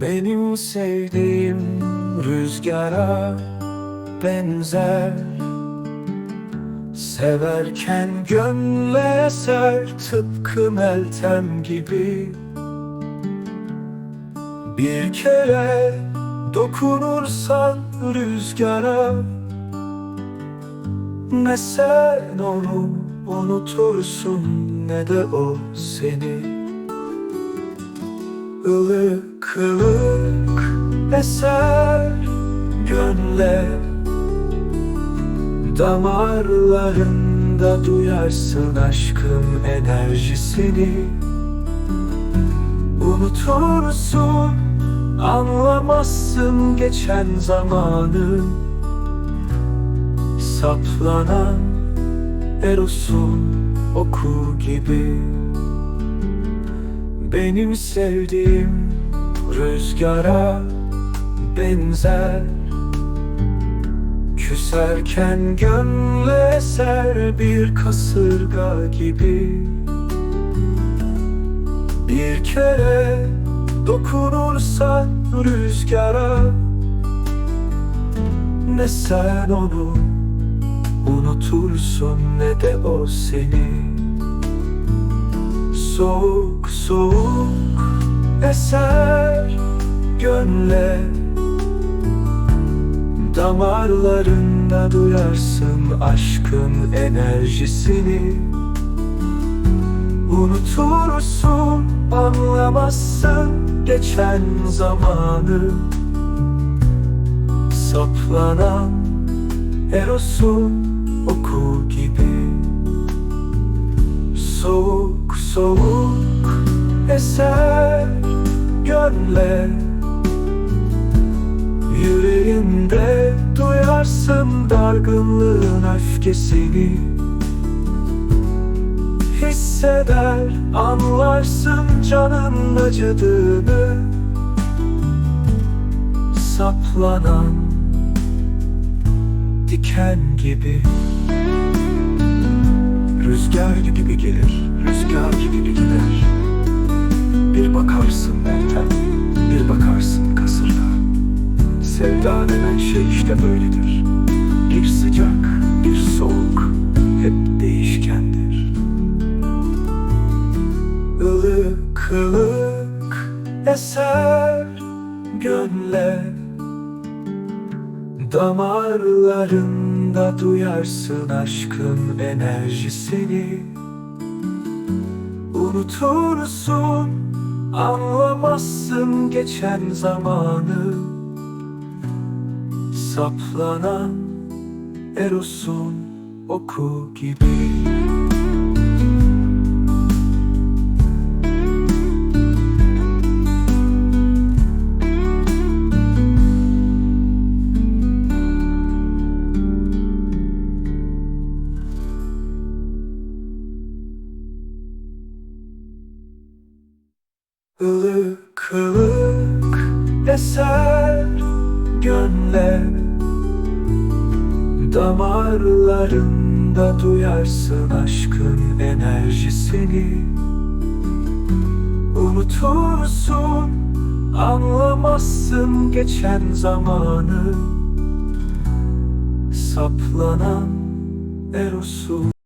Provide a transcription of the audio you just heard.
Benim sevdiğim rüzgara benzer. Severken gönle eser tıpkı Meltem gibi. Bir kere dokunursan rüzgara Ne sen onu unutursun ne de o seni ılık ılık eser gönle Damarlarında duyarsın aşkın enerjisini. Unutursun, anlamazsın geçen zamanı. Saplanan Eros'un oku gibi benim sevdiğim rüzgara benzer. Küserken gönle eser bir kasırga gibi. Bir kere dokunursan rüzgara Ne sen onu unutursun ne de o seni Soğuk soğuk eser gönle. Damarlarında duyarsın aşkın enerjisini. Unutursun, anlamazsın geçen zamanı. Saplanan Eros'un oku gibi. Soğuk soğuk eser gönle Yüreğinde duyarsın dargınlığın öfkesini. Hisseder anlarsın canın acıdığını. Saplanan diken gibi. Rüzgar gibi gelir, rüzgar gibi gider Bir bakarsın bir bakarsın kasırga. Sevda denen şey işte böyledir. Bir sıcak, bir soğuk, hep değişkendir. Ilık ılık eser gönle Damarlarında duyarsın aşkın enerjisini. Unutursun, anlamazsın geçen zamanı. Saplanan Eros'un oku gibi Ilık ılık eser gönle Damarlarında duyarsın aşkın enerjisini. Unutursun, anlamazsın geçen zamanı. Saplanan Eros'un